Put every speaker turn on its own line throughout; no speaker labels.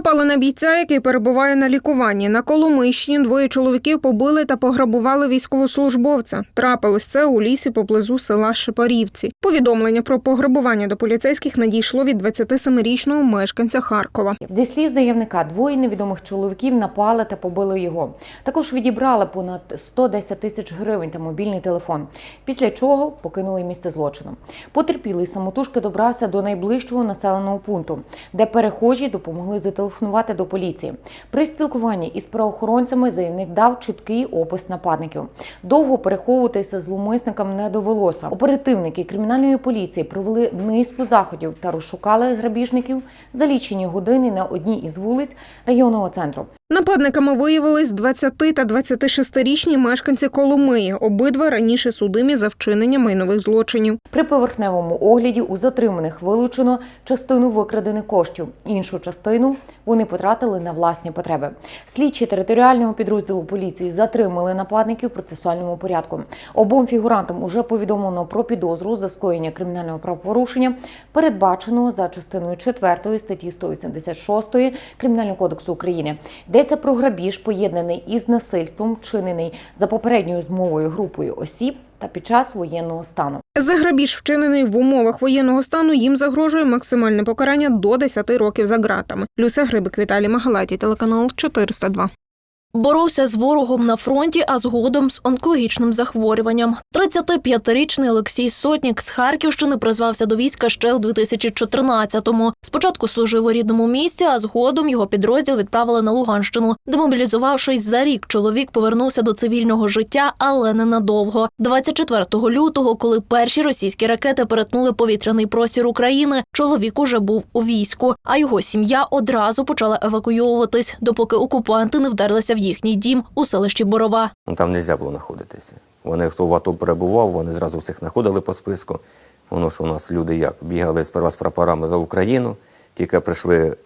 Напали на бійця, який перебуває на лікуванні. На Коломийщині двоє чоловіків побили та пограбували військовослужбовця. Трапилось це у лісі поблизу села Шипарівці. Повідомлення про пограбування до поліцейських надійшло від 27-річного мешканця Харкова.
Зі слів заявника, двоє невідомих чоловіків напали та побили його. Також відібрали понад 110 тисяч гривень та мобільний телефон. Після чого покинули місце злочину. Потерпілий самотужки добрався до найближчого населеного пункту, де перехожі допомогли зателефонувати до поліції. При спілкуванні із правоохоронцями заявник дав чіткий опис нападників. Довго переховуватися зловмисникам не довелося. Оперативники кримінальної поліції провели низку заходів та розшукали грабіжників за лічені години на одній із вулиць районного центру.
Нападниками виявились 20 та 26-річні мешканці Коломиї. Обидва раніше судимі за вчинення майнових злочинів.
При поверхневому огляді у затриманих вилучено частину викрадених коштів. Іншу частину вони потратили на власні потреби. Слідчі територіального підрозділу поліції затримали нападників процесуальному порядку. Обом фігурантам уже повідомлено про підозру за скоєння кримінального правопорушення, передбаченого за частиною 4 статті 186 Кримінального кодексу України. Йдеться про грабіж, поєднаний із насильством, вчинений за попередньою змовою групою осіб та під час воєнного стану.
За грабіж, вчинений в умовах воєнного стану, їм загрожує максимальне покарання до 10 років за ґратами. Люся Грибик, Віталій Магалаті, телеканал 402.
Боровся з ворогом на фронті, а згодом з онкологічним захворюванням. 35-річний Олексій Сотнік з Харківщини призвався до війська ще у 2014-му. Спочатку служив у рідному місті, а згодом його підрозділ відправили на Луганщину. Демобілізувавшись за рік, чоловік повернувся до цивільного життя, але ненадовго. 24 лютого, коли перші російські ракети перетнули повітряний простір України, чоловік уже був у війську, а його сім'я одразу почала евакуйовуватись, допоки окупанти не вдерлися в їхній дім у селищі Борова.
Ну, там не можна було знаходитися. Вони, хто в АТО перебував, вони зразу всіх знаходили по списку. Воно ж у нас люди як? Бігали сперва з прапорами за Україну, тільки прийшли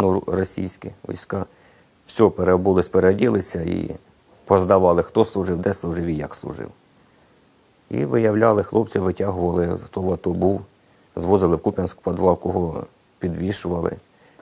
ну, російські війська, все, переобулись, переоділися і поздавали, хто служив, де служив і як служив. І виявляли, хлопці витягували, хто в АТО був, звозили в Куп'янськ підвал, кого підвішували,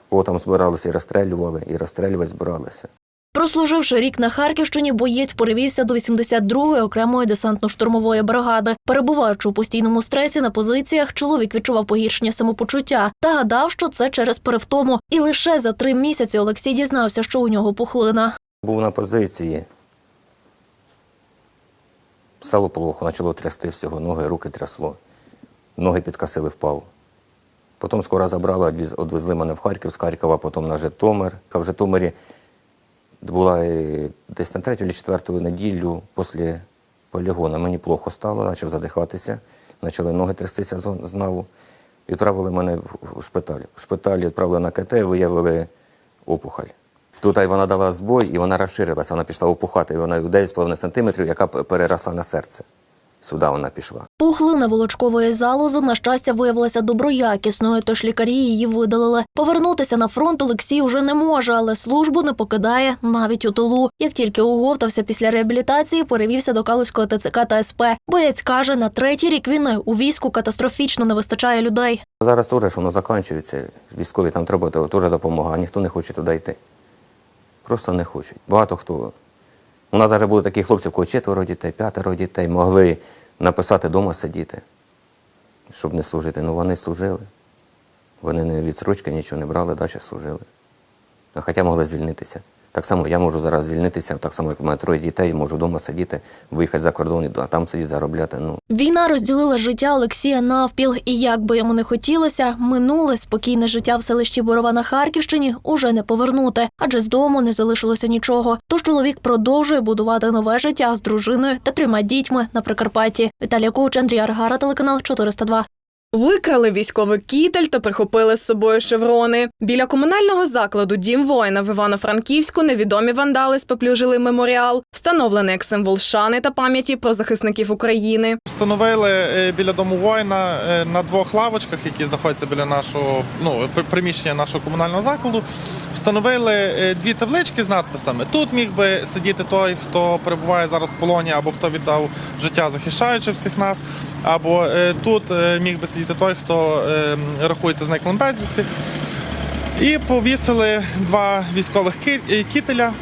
кого там збиралися і розстрелювали, і розстрелювати збиралися.
Прослуживши рік на Харківщині, боєць перевівся до 82-ї окремої десантно-штурмової бригади. Перебуваючи у постійному стресі на позиціях, чоловік відчував погіршення самопочуття та гадав, що це через перевтому. І лише за три місяці Олексій дізнався, що у нього пухлина.
Був на позиції. Стало плохо, почало трясти всього, ноги, руки трясло. Ноги підкосили, впав. Потім скоро забрали, відвезли мене в Харків з Харкова, потім на Житомир. В Житомирі була десь на третю чи четверту неділю після полігону. Мені плохо стало, почав задихатися, почали ноги трястися зон- знову. Відправили мене в- шпиталь. В шпиталі відправили на КТ, виявили опухоль. Тут вона дала збой і вона розширилася, вона пішла опухати, і вона у 9,5 см, яка переросла на серце. Сюди вона пішла.
Пухлина волочкової залози, на щастя, виявилася доброякісною, тож лікарі її видалили. Повернутися на фронт Олексій уже не може, але службу не покидає навіть у тилу. Як тільки оговтався після реабілітації, перевівся до Калузького ТЦК та СП. Боєць каже, на третій рік війни у війську катастрофічно не вистачає людей.
Зараз теж воно закінчується. Військові там треба теж допомога, а ніхто не хоче туди йти. Просто не хочуть. Багато хто. У нас навіть були такі хлопці, кого четверо дітей, п'ятеро дітей, могли написати вдома сидіти, щоб не служити. Ну вони служили. Вони не відсрочки нічого не брали, далі служили. А хоча могли звільнитися. Так само я можу зараз звільнитися, так само, як у мене троє дітей, можу вдома сидіти, виїхати за кордон, а там сидіти, заробляти. Ну,
Війна розділила життя Олексія навпіл, і як би йому не хотілося, минуле спокійне життя в селищі Борова на Харківщині уже не повернути, адже з дому не залишилося нічого. Тож чоловік продовжує будувати нове життя з дружиною та трьома дітьми на Прикарпатті. Віталія Коуч, Андрій Аргара, телеканал 402.
Викрали військовий кітель та прихопили з собою шеврони. Біля комунального закладу Дім воїна в Івано-Франківську невідомі вандали споплюжили меморіал, встановлений як символ шани та пам'яті про захисників України.
Встановили е, біля дому воїна е, на двох лавочках, які знаходяться біля нашого ну, приміщення нашого комунального закладу. Встановили е, дві таблички з надписами. Тут міг би сидіти той, хто перебуває зараз в полоні, або хто віддав життя, захищаючи всіх нас, або е, тут е, міг би сидіти той, хто рахується зниклим безвісти. І повісили два військових кітеля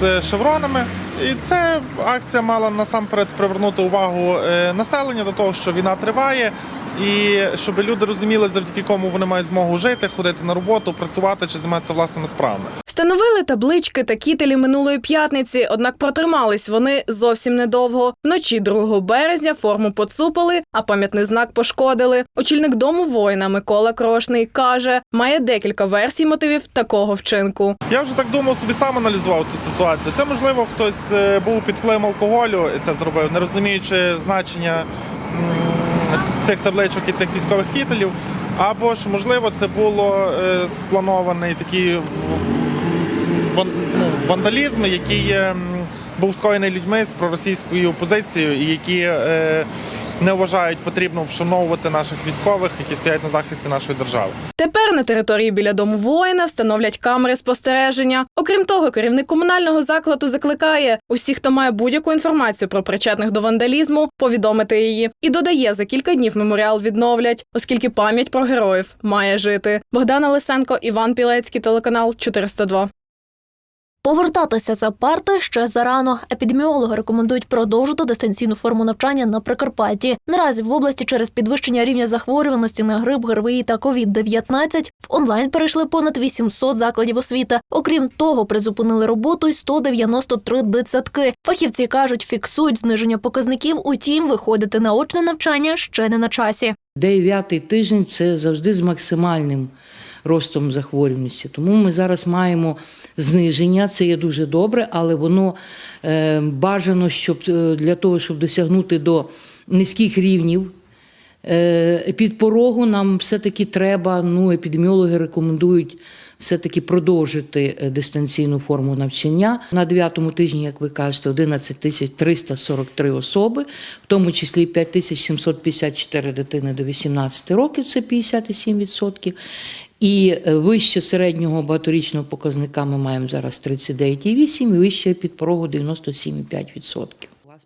з шевронами. І ця акція мала насамперед привернути увагу населення до того, що війна триває, і щоб люди розуміли, завдяки кому вони мають змогу жити, ходити на роботу, працювати чи займатися власними справами.
Встановили таблички та кітелі минулої п'ятниці, однак протримались вони зовсім недовго. Вночі 2 березня форму поцупили, а пам'ятний знак пошкодили. Очільник дому воїна Микола Крошний каже, має декілька версій мотивів такого вчинку.
Я вже так думав, собі сам аналізував цю ситуацію. Це можливо хтось е, був під впливом алкоголю і це зробив, не розуміючи значення цих табличок і цих військових кітелів. Або ж можливо це було е, спланований такий ну, вандалізм, який е, був скоєний людьми з проросійською опозицією, і які е, не вважають потрібно вшановувати наших військових, які стоять на захисті нашої держави.
Тепер на території біля дому воїна встановлять камери спостереження. Окрім того, керівник комунального закладу закликає усіх, хто має будь-яку інформацію про причетних до вандалізму, повідомити її. І додає, за кілька днів меморіал відновлять, оскільки пам'ять про героїв має жити. Богдана Лисенко, Іван Пілецький, телеканал 402.
Повертатися за парти ще зарано. Епідеміологи рекомендують продовжити дистанційну форму навчання на Прикарпатті. Наразі в області через підвищення рівня захворюваності на грип, ГРВІ та COVID-19 в онлайн перейшли понад 800 закладів освіти. Окрім того, призупинили роботу й 193 дитсадки. Фахівці кажуть, фіксують зниження показників. Утім, виходити на очне навчання ще не на часі.
Дев'ятий тиждень це завжди з максимальним ростом захворюваності. Тому ми зараз маємо зниження, це є дуже добре, але воно е, бажано, щоб е, для того, щоб досягнути до низьких рівнів. е, Під порогу нам все-таки треба, ну, епідеміологи рекомендують все-таки продовжити дистанційну форму навчання. На дев'ятому тижні, як ви кажете, 11 тисяч 343 особи, в тому числі 5 тисяч 754 дитини до 18 років, це 57%. І е, вище середнього багаторічного показника ми маємо зараз 39,8 і вище під порогу 97,5%.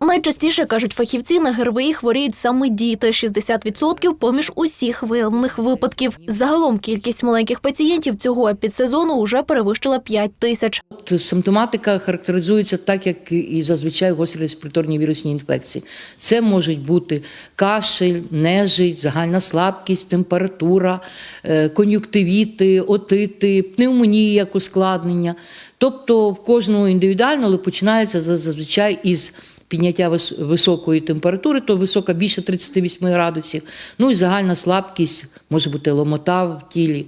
Найчастіше кажуть фахівці на ГРВІ хворіють саме діти 60% поміж усіх виявлених випадків. Загалом кількість маленьких пацієнтів цього епідсезону вже перевищила 5 тисяч.
Симптоматика характеризується так, як і зазвичай гострі респіраторні вірусні інфекції. Це можуть бути кашель, нежить, загальна слабкість, температура, е, кон'юктивіти, отити, пневмонія як ускладнення. Тобто в кожного індивідуально, але починається зазвичай із підняття високої температури, то висока більше 38 градусів. Ну і загальна слабкість, може бути ломота в тілі.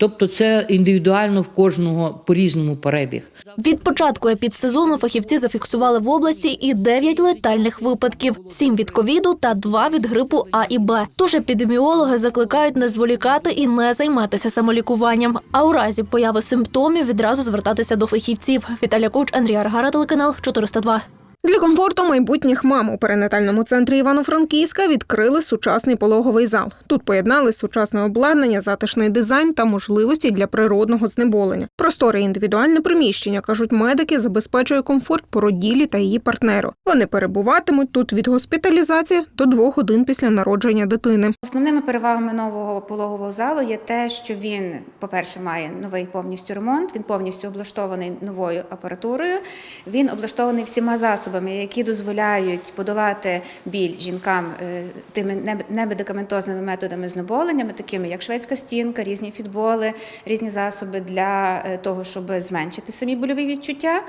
Тобто це індивідуально в кожного по-різному перебіг.
Від початку епідсезону фахівці зафіксували в області і 9 летальних випадків: 7 від ковіду та 2 від грипу А і Б. Тож епідеміологи закликають не зволікати і не займатися самолікуванням. А у разі появи симптомів відразу звертатися до фахівців. Віталя Коч, Андрій Аргара, телеканал 402.
Для комфорту майбутніх мам у перинатальному центрі Івано-Франківська відкрили сучасний пологовий зал. Тут поєднали сучасне обладнання, затишний дизайн та можливості для природного знеболення. Просторе індивідуальне приміщення, кажуть медики, забезпечує комфорт породілі та її партнеру. Вони перебуватимуть тут від госпіталізації до двох годин після народження дитини.
Основними перевагами нового пологового залу є те, що він, по-перше, має новий повністю ремонт, він повністю облаштований новою апаратурою. Він облаштований всіма засобами, які дозволяють подолати біль жінкам е, тими немедикаментозними методами знеболеннями, такими як шведська стінка, різні фітболи, різні засоби для е, того, щоб зменшити самі больові відчуття.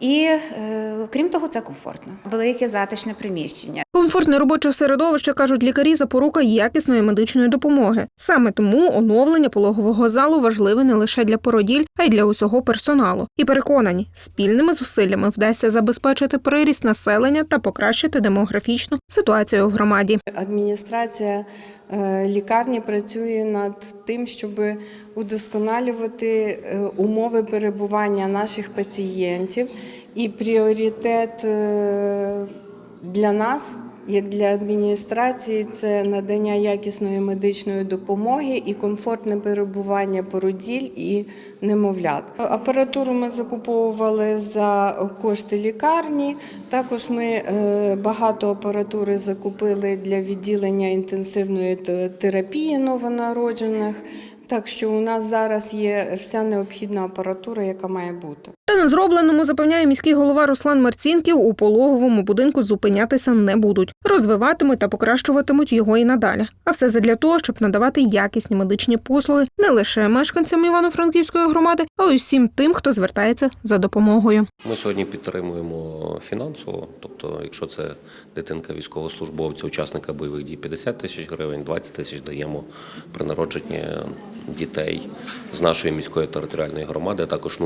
І е, крім того, це комфортно. Велике затишне приміщення.
Комфортне робоче середовище кажуть лікарі запорука якісної медичної допомоги. Саме тому оновлення пологового залу важливе не лише для породіль, а й для усього персоналу. І переконані, спільними зусиллями вдасться забезпечити приріст населення та покращити демографічну ситуацію в громаді.
Адміністрація е, лікарні працює над тим, щоб удосконалювати е, умови перебування наших пацієнтів. І пріоритет е, для нас, як для адміністрації, це надання якісної медичної допомоги і комфортне перебування породіль і немовлят. Апаратуру ми закуповували за кошти лікарні. Також ми е, багато апаратури закупили для відділення інтенсивної терапії новонароджених. Так що у нас зараз є вся необхідна апаратура, яка має бути.
Та на зробленому запевняє міський голова Руслан Марцінків у пологовому будинку зупинятися не будуть, розвиватимуть та покращуватимуть його і надалі. А все задля того, щоб надавати якісні медичні послуги не лише мешканцям Івано-Франківської громади, а й усім тим, хто звертається за допомогою.
Ми сьогодні підтримуємо фінансово, тобто, якщо це дитинка військовослужбовця, учасника бойових дій 50 тисяч гривень, 20 тисяч даємо при народженні дітей з нашої міської територіальної громади, а також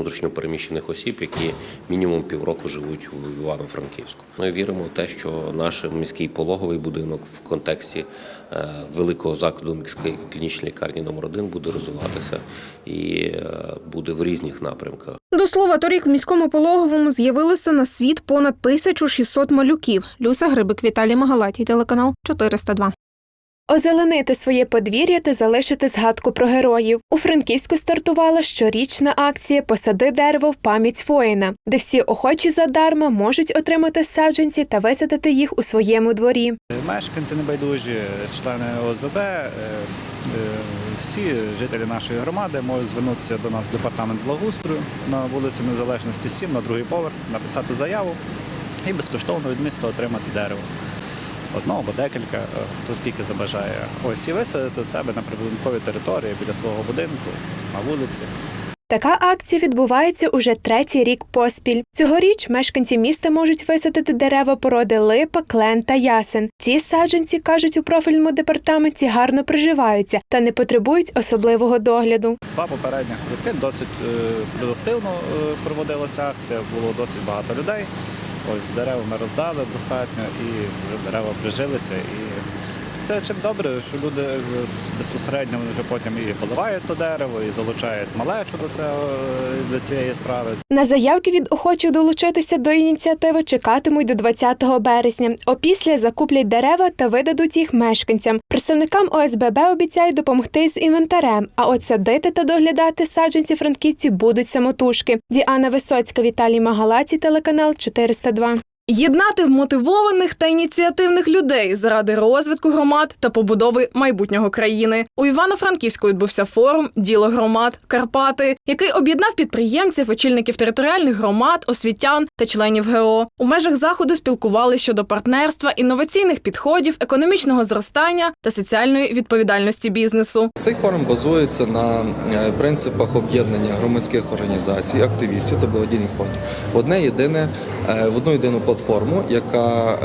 осіб, які мінімум півроку живуть у Івано-Франківську. Ми віримо в те, що наш міський пологовий будинок в контексті е, великого закладу міської клінічної лікарні номер 1 буде розвиватися і е, буде в різних напрямках.
До слова, торік в міському пологовому з'явилося на світ понад 1600 малюків. Люся Грибик, Віталій Магалатій, телеканал 402.
Озеленити своє подвір'я та залишити згадку про героїв. У Франківську стартувала щорічна акція Посади дерево в пам'ять воїна, де всі охочі задарма можуть отримати саджанці та висадити їх у своєму дворі.
Мешканці небайдужі, члени ОСББ, е, е, всі жителі нашої громади можуть звернутися до нас в департамент благоустрою на вулицю Незалежності 7 на другий поверх, написати заяву і безкоштовно від міста отримати дерево. Одно або декілька, е, хто скільки забажає. Ось і висадити у себе на прибудинковій території біля свого будинку, на вулиці.
Така акція відбувається уже третій рік поспіль. Цьогоріч мешканці міста можуть висадити дерева породи липа, клен та ясен. Ці саджанці кажуть у профільному департаменті гарно приживаються та не потребують особливого догляду.
Два попередніх роки досить е, продуктивно е, проводилася акція, було досить багато людей. Ось дерева ми роздали достатньо і дерева прижилися. І це чим добре, що люди е, безпосередньо вони вже потім і поливають то дерево, і залучають малечу до цього до цієї справи.
На заявки від охочих долучитися до ініціативи чекатимуть до 20 березня. Опісля закуплять дерева та видадуть їх мешканцям. Представникам ОСББ обіцяють допомогти з інвентарем. А от садити та доглядати саджанці франківці будуть самотужки. Діана Висоцька, Віталій Магалаці, телеканал 402.
Єднати вмотивованих та ініціативних людей заради розвитку громад та побудови майбутнього країни. У Івано-Франківську відбувся форум Діло громад Карпати, який об'єднав підприємців, очільників територіальних громад, освітян та членів ГО. У межах заходу спілкували щодо партнерства, інноваційних підходів, економічного зростання та соціальної відповідальності бізнесу.
Цей форум базується на е, принципах об'єднання громадських організацій, активістів та благодійних фондів одне єдине е, в одну єдину платформу, яка е,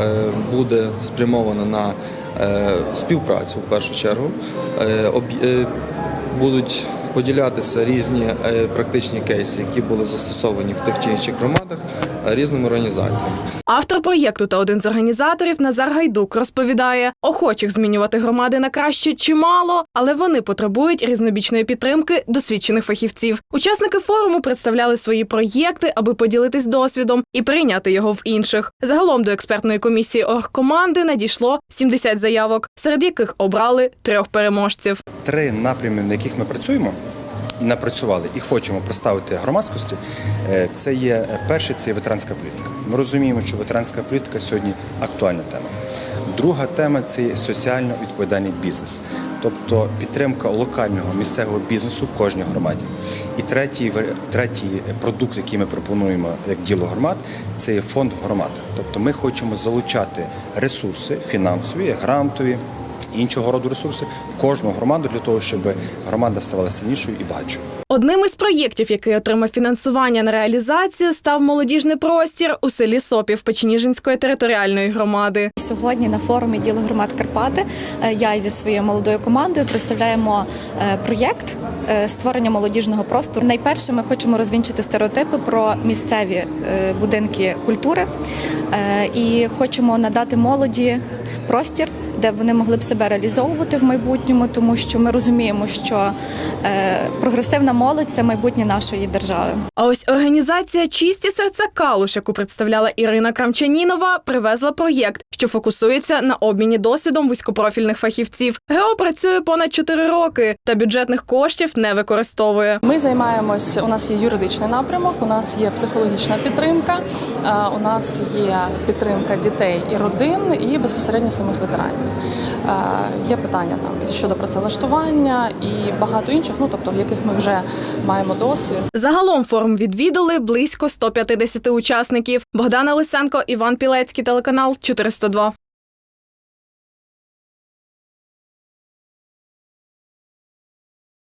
буде спрямована на е, співпрацю в першу чергу. Е, Будуть поділятися різні е, практичні кейси, які були застосовані в тих чи інших громадах е, різними організаціями.
Автор проєкту та один з організаторів Назар Гайдук розповідає, охочих змінювати громади на краще чимало, але вони потребують різнобічної підтримки досвідчених фахівців. Учасники форуму представляли свої проєкти, аби поділитись досвідом і прийняти його в інших. Загалом до експертної комісії оргкоманди надійшло 70 заявок, серед яких обрали трьох переможців.
три напрями, на яких ми працюємо. Напрацювали і хочемо представити громадськості. е, Це є е, перше, це є ветеранська політика. Ми розуміємо, що ветеранська політика сьогодні актуальна тема. Друга тема це соціально відповідальний бізнес, тобто підтримка локального місцевого бізнесу в кожній громаді. І третій третій продукт, який ми пропонуємо як діло громад, це є фонд громад. Тобто ми хочемо залучати ресурси фінансові, грантові іншого роду ресурси в кожну громаду для того, щоб громада ставала сильнішою і багатшою.
Одним із проєктів, який отримав фінансування на реалізацію, став молодіжний простір у селі Сопів Печеніжинської територіальної громади.
Сьогодні на форумі Діло громад Карпати е, я зі своєю молодою командою представляємо е, проєкт е, створення молодіжного простору. Найперше ми хочемо розвінчити стереотипи про місцеві будинки культури і хочемо надати молоді простір. Де вони могли б себе реалізовувати в майбутньому, тому що ми розуміємо, що е, прогресивна молодь це майбутнє нашої держави.
А ось організація Чисті серця Калуш, яку представляла Ірина Крамчанінова, привезла проєкт, що фокусується на обміні досвідом вузькопрофільних фахівців. ГЕО працює понад 4 роки та бюджетних коштів не використовує.
Ми займаємось. У нас є юридичний напрямок, у нас є психологічна підтримка, у нас є підтримка дітей і родин, і безпосередньо самих ветеранів. Е, Є питання там щодо працевлаштування і багато інших, ну тобто в яких ми вже маємо досвід.
Загалом форум відвідали близько 150 учасників. Богдана Лисенко, Іван Пілецький, телеканал 402.